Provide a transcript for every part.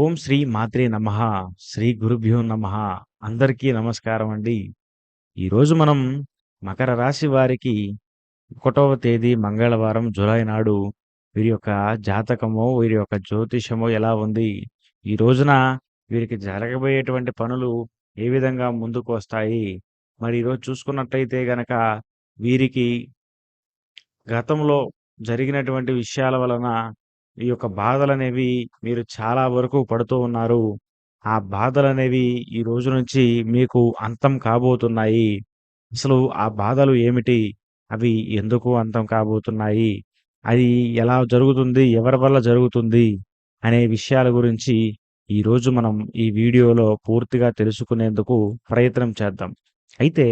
ఓం శ్రీ మాత్రే నమ శ్రీ గురుభ్యో నమ. అందరికీ నమస్కారం అండి. ఈరోజు మనం మకర రాశి వారికి ఒకటవ తేదీ మంగళవారం జూలై నాడు వీరి యొక్క జాతకము వీరి యొక్క జ్యోతిషము ఎలా ఉంది? ఈ రోజున వీరికి జరగబోయేటువంటి పనులు ఏ విధంగా ముందుకు వస్తాయి? మరి ఈరోజు చూసుకున్నట్లయితే గనక వీరికి గతంలో జరిగినటువంటి విషయాల వలన ఈ యొక్క బాధలనేవి మీరు చాలా వరకు పడుతూ ఉన్నారు. ఆ బాధలు అనేవి ఈ రోజు నుంచి మీకు అంతం కాబోతున్నాయి. అసలు ఆ బాధలు ఏమిటి? అవి ఎందుకు అంతం కాబోతున్నాయి? అది ఎలా జరుగుతుంది? ఎవరి వల్ల జరుగుతుంది? అనే విషయాల గురించి ఈరోజు మనం ఈ వీడియోలో పూర్తిగా తెలుసుకునేందుకు ప్రయత్నం చేద్దాం. అయితే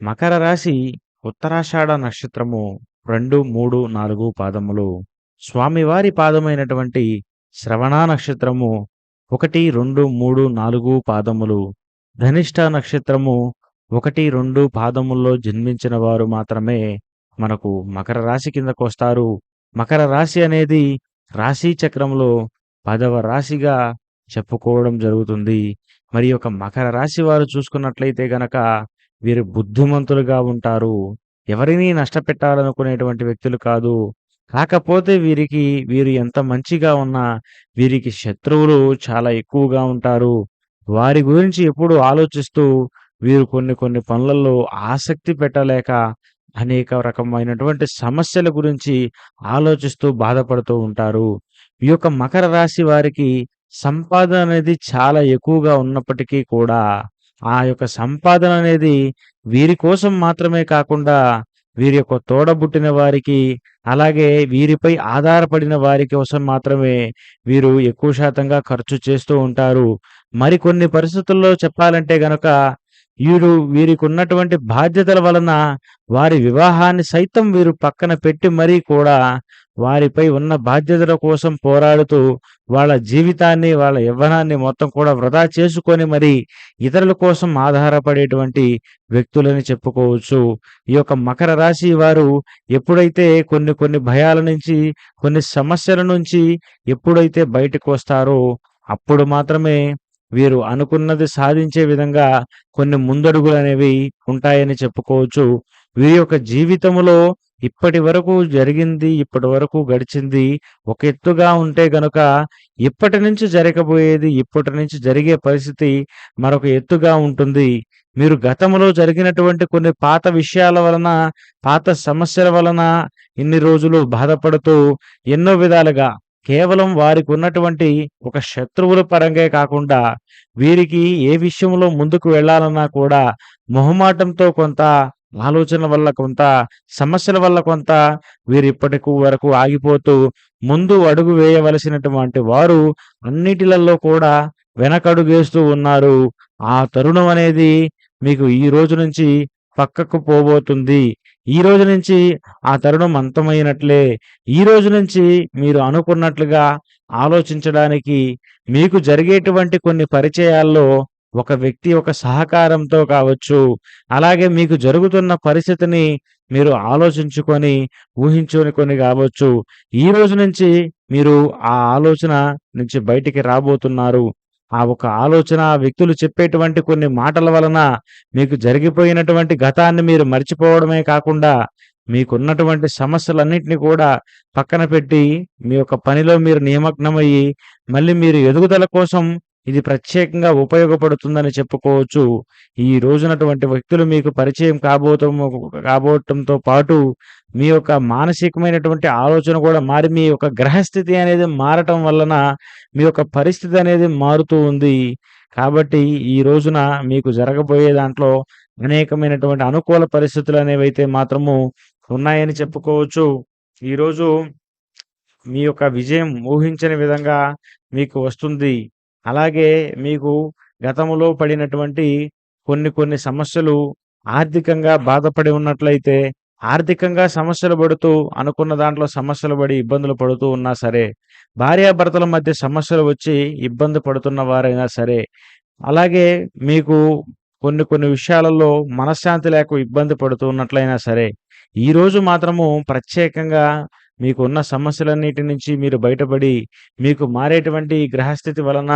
మకర రాశి ఉత్తరాషాఢ నక్షత్రము రెండు మూడు నాలుగు పాదములు స్వామివారి పాదమైనటువంటి శ్రవణా నక్షత్రము ఒకటి రెండు మూడు నాలుగు పాదములు. ధనిష్ట నక్షత్రము ఒకటి రెండు పాదముల్లో జన్మించిన వారు మాత్రమే మనకు మకర రాశి కిందకు వస్తారు మకర రాశి అనేది రాశి చక్రంలో పదవ రాశిగా చెప్పుకోవడం జరుగుతుంది. మరి ఒక మకర రాశి వారు చూసుకున్నట్లయితే గనక వీరు బుద్ధిమంతులుగా ఉంటారు. ఎవరిని నష్టపెట్టాలనుకునేటువంటి వ్యక్తులు కాదు. కాకపోతే వీరికి వీరు ఎంత మంచిగా ఉన్నా వీరికి శత్రువులు చాలా ఎక్కువగా ఉంటారు. వారి గురించి ఎప్పుడు ఆలోచిస్తూ వీరు కొన్ని కొన్ని పనులలో ఆసక్తి పెట్టలేక అనేక రకమైనటువంటి సమస్యల గురించి ఆలోచిస్తూ బాధపడుతూ ఉంటారు. ఈ యొక్క మకర రాశి వారికి సంపాదన అనేది చాలా ఎక్కువగా ఉన్నప్పటికీ కూడా ఆ యొక్క సంపాదన అనేది వీరి కోసం మాత్రమే కాకుండా వీరి యొక్క తోడబుట్టిన వారికి అలాగే వీరిపై ఆధారపడిన వారి కోసం మాత్రమే వీరు ఎక్కువ శాతంగా ఖర్చు చేస్తూ ఉంటారు. మరికొన్ని పరిస్థితుల్లో చెప్పాలంటే గనక వీరు వీరికి ఉన్నటువంటి బాధ్యతల వలన వారి వివాహాన్ని సైతం వీరు పక్కన పెట్టి మరీ కూడా వారిపై ఉన్న బాధ్యతల కోసం పోరాడుతూ వాళ్ళ జీవితాన్ని వాళ్ళ యవ్వనాన్ని మొత్తం కూడా వృధా చేసుకొని మరి ఇతరుల కోసం ఆధారపడేటువంటి వ్యక్తులని చెప్పుకోవచ్చు. ఈ యొక్క మకర రాశి వారు ఎప్పుడైతే కొన్ని కొన్ని భయాల నుంచి కొన్ని సమస్యల నుంచి ఎప్పుడైతే బయటకు వస్తారో అప్పుడు మాత్రమే వీరు అనుకున్నది సాధించే విధంగా కొన్ని ముందడుగులు అనేవి ఉంటాయని చెప్పుకోవచ్చు. వీరి యొక్క జీవితంలో ఇప్పటి వరకు జరిగింది ఇప్పటి వరకు గడిచింది ఒక ఎత్తుగా ఉంటే గనుక ఇప్పటి నుంచి జరగబోయేది ఇప్పటి నుంచి జరిగే పరిస్థితి మరొక ఎత్తుగా ఉంటుంది. మీరు గతంలో జరిగినటువంటి కొన్ని పాత విషయాల వలన పాత సమస్యల వలన ఇన్ని రోజులు బాధపడుతూ ఎన్నో విధాలుగా కేవలం వారికి ఉన్నటువంటి ఒక శత్రువుల పరంగా కాకుండా వీరికి ఏ విషయంలో ముందుకు వెళ్ళాలన్నా కూడా మొహమాటంతో కొంత ఆలోచన వల్ల కొంత సమస్యల వల్ల కొంత వీరు ఇప్పటికు వరకు ఆగిపోతూ ముందు అడుగు వేయవలసినటువంటి వారు అన్నిటిలలో కూడా వెనకడుగేస్తూ ఉన్నారు. ఆ తరుణం అనేది మీకు ఈ రోజు నుంచి పక్కకు పోబోతుంది. ఈ రోజు నుంచి ఆ తరుణం అంతమైనట్లే. ఈ రోజు నుంచి మీరు అనుకున్నట్లుగా ఆలోచించడానికి మీకు జరిగేటువంటి కొన్ని పరిచయాల్లో ఒక వ్యక్తి ఒక సహకారంతో కావచ్చు అలాగే మీకు జరుగుతున్న పరిస్థితిని మీరు ఆలోచించుకొని ఊహించుకొని కావచ్చు ఈ రోజు నుంచి మీరు ఆ ఆలోచన నుంచి బయటికి రాబోతున్నారు. ఆ ఒక ఆలోచన ఆ వ్యక్తులు చెప్పేటువంటి కొన్ని మాటల వలన మీకు జరిగిపోయినటువంటి గతాన్ని మీరు మర్చిపోవడమే కాకుండా మీకున్నటువంటి సమస్యలన్నింటినీ కూడా పక్కన పెట్టి మీ యొక్క పనిలో మీరు నియమగ్నమయ్యి మళ్ళీ మీరు ఎదుగుదల కోసం ఇది ప్రత్యేకంగా ఉపయోగపడుతుందని చెప్పుకోవచ్చు. ఈ రోజునటువంటి వ్యక్తులు మీకు పరిచయం కాబోతం కాబోవటంతో పాటు మీ యొక్క మానసికమైనటువంటి ఆలోచన కూడా మారి మీ యొక్క గ్రహస్థితి అనేది మారటం వలన మీ యొక్క పరిస్థితి అనేది మారుతూ ఉంది. కాబట్టి ఈ రోజున మీకు జరగబోయే దాంట్లో అనేకమైనటువంటి అనుకూల పరిస్థితులు అనేవి అయితే మాత్రము ఉన్నాయని చెప్పుకోవచ్చు. ఈరోజు మీ యొక్క విజయం ఊహించని విధంగా మీకు వస్తుంది. అలాగే మీకు గతంలో పడినటువంటి కొన్ని కొన్ని సమస్యలు ఆర్థికంగా బాధపడి ఉన్నట్లయితే ఆర్థికంగా సమస్యలు పడుతూ అనుకున్న దాంట్లో సమస్యలు పడి ఇబ్బందులు పడుతూ ఉన్నా సరే భార్యాభర్తల మధ్య సమస్యలు వచ్చి ఇబ్బంది పడుతున్న వారైనా సరే అలాగే మీకు కొన్ని కొన్ని విషయాలలో మనశ్శాంతి లేక ఇబ్బంది పడుతున్నట్లయినా సరే ఈరోజు మాత్రము ప్రత్యేకంగా మీకున్న సమస్యలన్నిటి నుంచి మీరు బయటపడి, మీకు మారేటువంటి గ్రహస్థితి వలన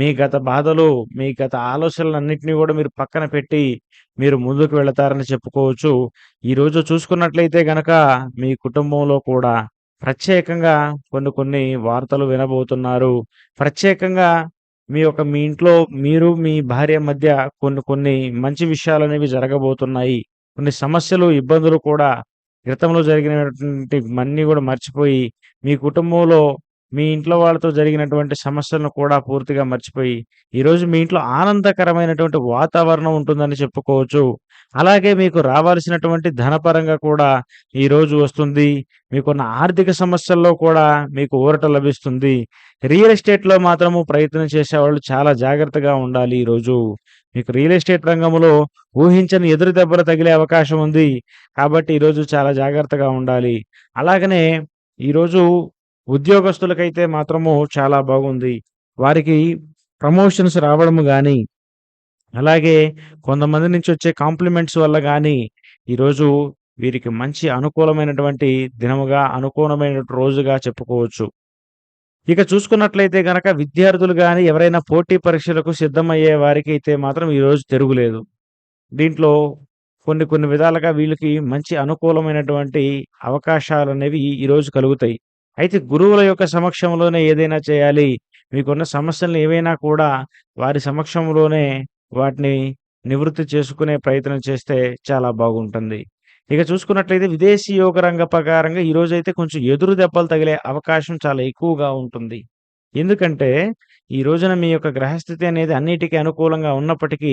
మీ గత బాధలు, మీ గత ఆలోచనలన్నిటిని కూడా మీరు పక్కన పెట్టి, మీరు ముందుకు వెళతారని చెప్పుకోవచ్చు. ఈరోజు చూసుకున్నట్లయితే గనక మీ కుటుంబంలో కూడా ప్రత్యేకంగా కొన్ని కొన్ని వార్తలు వినబోతున్నారు. ప్రత్యేకంగా మీ యొక్క మీ ఇంట్లో మీరు, మీ భార్య మధ్య కొన్ని కొన్ని మంచి విషయాలు అనేవి జరగబోతున్నాయి. కొన్ని సమస్యలు, ఇబ్బందులు కూడా గతంలో జరిగినటువంటి అన్నీ కూడా మర్చిపోయి, మీ కుటుంబంలో మీ ఇంట్లో వాళ్ళతో జరిగినటువంటి సమస్యలను కూడా పూర్తిగా మర్చిపోయి, ఈరోజు మీ ఇంట్లో ఆనందకరమైనటువంటి వాతావరణం ఉంటుందని చెప్పుకోవచ్చు. అలాగే మీకు రావాల్సినటువంటి ధనపరంగా కూడా ఈరోజు వస్తుంది. మీకున్న ఆర్థిక సమస్యల్లో కూడా మీకు ఊరట లభిస్తుంది. రియల్ ఎస్టేట్‌లో మాత్రము ప్రయత్నం చేసేవాళ్ళు చాలా జాగ్రత్తగా ఉండాలి ఈరోజు. మీకు రియల్ ఎస్టేట్ రంగంలో ఊహించని ఎదురు దెబ్బలు తగిలే అవకాశం ఉంది. కాబట్టి ఈరోజు చాలా జాగ్రత్తగా ఉండాలి. అలాగనే ఈరోజు ఉద్యోగస్తులకైతే మాత్రము చాలా బాగుంది. వారికి ప్రమోషన్స్ రావడం కానీ అలాగే కొంతమంది నుంచి వచ్చే కాంప్లిమెంట్స్ వల్ల కానీ ఈరోజు వీరికి మంచి అనుకూలమైనటువంటి దినముగా, అనుకూలమైన రోజుగా చెప్పుకోవచ్చు. ఇక చూసుకున్నట్లయితే గనక విద్యార్థులు కానీ ఎవరైనా పోటీ పరీక్షలకు సిద్ధమయ్యే అయితే మాత్రం ఈరోజు తిరుగులేదు. దీంట్లో కొన్ని కొన్ని విధాలుగా వీళ్ళకి మంచి అనుకూలమైనటువంటి అవకాశాలు అనేవి ఈరోజు కలుగుతాయి. అయితే గురువుల యొక్క సమక్షంలోనే ఏదైనా చేయాలి. మీకున్న సమస్యలను ఏవైనా కూడా వారి సమక్షంలోనే వాటిని నివృత్తి చేసుకునే ప్రయత్నం చేస్తే చాలా బాగుంటుంది. ఇక చూసుకున్నట్లయితే విదేశీ యోగ రంగ ప్రకారంగా ఈరోజైతే కొంచెం ఎదురు దెబ్బలు తగిలే అవకాశం చాలా ఎక్కువగా ఉంటుంది. ఎందుకంటే, ఈ రోజున మీ యొక్క గ్రహస్థితి అనేది అన్నిటికీ అనుకూలంగా ఉన్నప్పటికీ,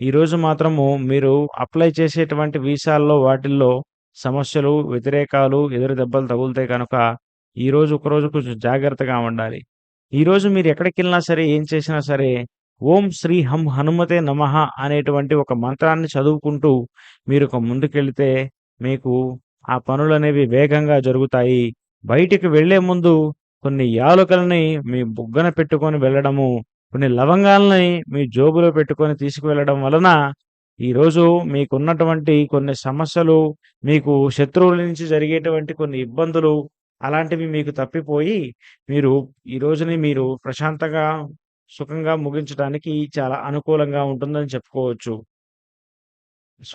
ఈరోజు మాత్రము మీరు అప్లై చేసేటువంటి వీసాల్లో వాటిల్లో సమస్యలు, వ్యతిరేకాలు, ఎదురు దెబ్బలు తగులుతాయి కనుక, ఈరోజు ఒకరోజు కొంచెం జాగ్రత్తగా ఉండాలి. ఈరోజు మీరు ఎక్కడికెళ్ళినా సరే, ఏం చేసినా సరే, ఓం శ్రీ హం హనుమతే నమః అనేటువంటి ఒక మంత్రాన్ని చదువుకుంటూ మీరు ఒక ముందుకెళితే మీకు ఆ పనులు అనేవి వేగంగా జరుగుతాయి. బయటికి వెళ్ళే ముందు కొన్ని యాలకులని మీ బుగ్గన పెట్టుకొని వెళ్ళడము, కొన్ని లవంగాలని మీ జోబులో పెట్టుకొని తీసుకువెళ్ళడం వలన, ఈరోజు మీకున్నటువంటి కొన్ని సమస్యలు, మీకు శత్రువుల నుంచి జరిగేటువంటి కొన్ని ఇబ్బందులు, అలాంటివి మీకు తప్పిపోయి, మీరు ఈ రోజుని మీరు ప్రశాంతంగా, సుఖంగా ముగించడానికి చాలా అనుకూలంగా ఉంటుందని చెప్పుకోవచ్చు.